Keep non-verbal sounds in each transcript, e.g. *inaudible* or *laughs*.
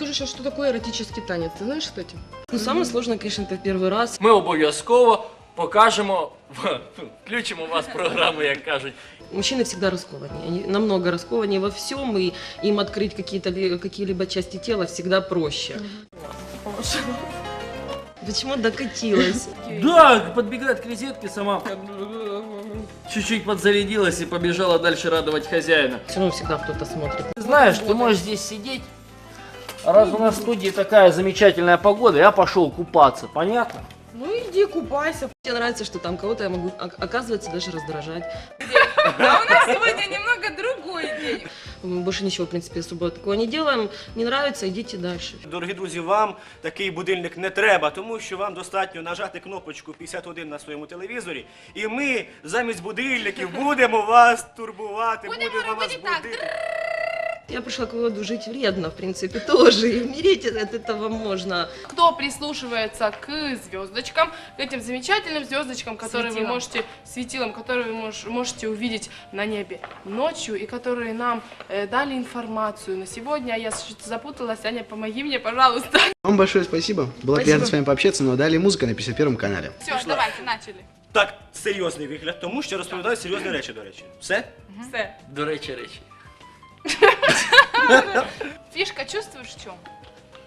расскажу сейчас, что такое эротический танец. Ты знаешь, кстати? Ну, самое сложное, конечно, это в первый раз. Ми обов'язково покажемо, включимо вас в програму, як кажуть. Мужчины всегда раскованнее, они намного раскованнее во всем, и им открыть какие-то ли- какие-либо части тела всегда проще. Почему докатилась? Да, подбегает к розетке сама. Чуть-чуть подзарядилась и побежала дальше радовать хозяина. Все равно всегда кто-то смотрит. Ты знаешь, ты можешь здесь сидеть. А раз у нас в студии такая замечательная погода, я пошел купаться, понятно? Ну иди купайся. Мне нравится, что там кого-то я могу, о- оказывается, даже раздражать. А у нас сегодня немного другой день. Мы больше ничего, в принципе, особо такого не делаем. Не нравится, идите дальше. Дорогі друзі, вам такий будильник не треба, тому що вам достатньо нажати кнопочку 51 на своєму телевізорі, і ми замість будильників будемо вас турбувати, будемо, вас будити. Я пришла к выводу, жить вредно, в принципе, тоже. *laughs* И умереть от этого можно. Кто прислушивается к звездочкам, к этим замечательным звездочкам, которые вы можете, светилам, которые вы мож- можете увидеть на небе ночью и которые нам э, дали информацию на сегодня. Я что-то запуталась, Аня, помоги мне, пожалуйста. Вам большое спасибо. Было приятно с вами пообщаться, но далее музыка на 51 канале. Все, давайте, начали. Так, серйозний вигляд, тому що розповідають серйозні речі, до речі. Все? Все. До речі, речі. *laughs* Фишка чувствуешь в чем?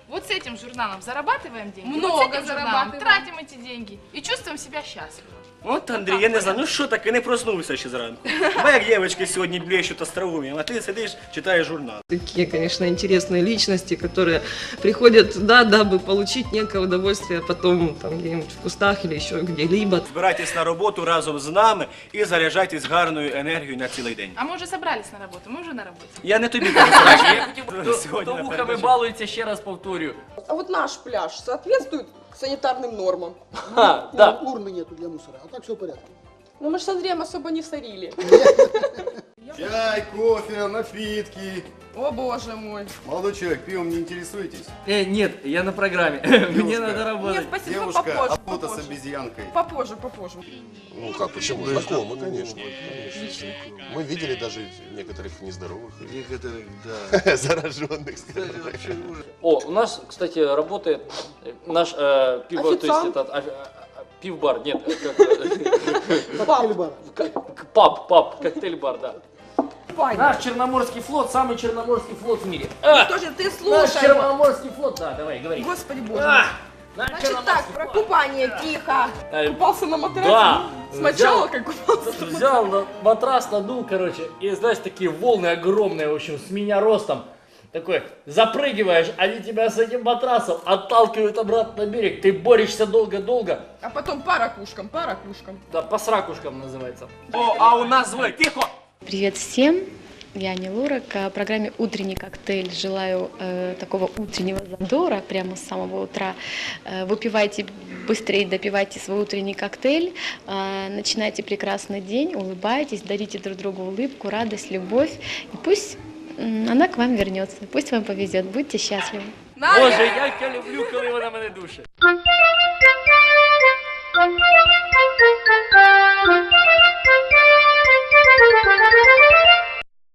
Вот с этим журналом зарабатываем деньги, Много вот с этим журналом зарабатываем. тратим эти деньги и чувствуем себя счастливо. От, Андрій, я не знаю, ну що таке, не проснувся ще зранку. Ми як дівчатки сьогодні блещуть остроумієм, а ти сидиш, читаєш журнал. Такие, конечно, интересные личности, которые приходят, да, дабы получить некое удовольствие потом там где-нибудь в кустах или еще где-либо. Збирайтесь на роботу разом з нами і заряджайтесь гарною енергією на цілий день. А мы уже собрались на работу, мы уже на работе. Я не тобі кажу, Так, Саша. я хотів, хто, Сьогодні хто на вухами передачі. балується, ще раз повторюю. А вот наш пляж соответствует санитарным нормам. *laughs* Ха, да. Урны нету для мусора, а так все в порядке. Ну мы ж с Андреем особо не сорили. Чай, кофе, напитки. О боже мой. Молодой человек, пивом не интересуетесь? Э, нет, я на программе. *laughs* Мне надо работать. Нет, спасибо, Девушка, попозже, охота с обезьянкой. Попозже, попозже. Ну как, почему? Знакомы, конечно. конечно. Мы видели даже некоторых нездоровых. Некоторых, да. *laughs* Зараженных, скажем так. О, у нас, кстати, работает наш э, пивбар, то есть этот, а, а, пивбар, нет, как, Коктейль-бар. паб, паб, коктейль-бар, да. Ваня, Наш Черноморский флот, самый Черноморский флот в мире. А, тоже ты наш слушай. Черноморский флот, да, давай, говори. Господи боже. А, наш Значит так, про купание, тихо. Э, Купался на матрасе? Да. Сначала Взял- как купался? Взял на матрас, надул, короче, и знаешь, такие волны огромные, в общем, с меня ростом. Такой, запрыгиваешь, они тебя с этим матрасом отталкивают обратно на берег, ты борешься долго-долго, А потом по ракушкам, по ракушкам. да, по сракушкам называется. О, а у нас звонить, тихо! Привет всем! Я Аня Лурак. К программе «Утренний коктейль» желаю э, такого утреннего задора прямо с самого утра. Э, выпивайте быстрее, допивайте свой утренний коктейль, э, начинайте прекрасный день, улыбайтесь, дарите друг другу улыбку, радость, любовь. И пусть м, она к вам вернется, пусть вам повезет, будьте счастливы. Боже, я люблю, коли вона мене душить.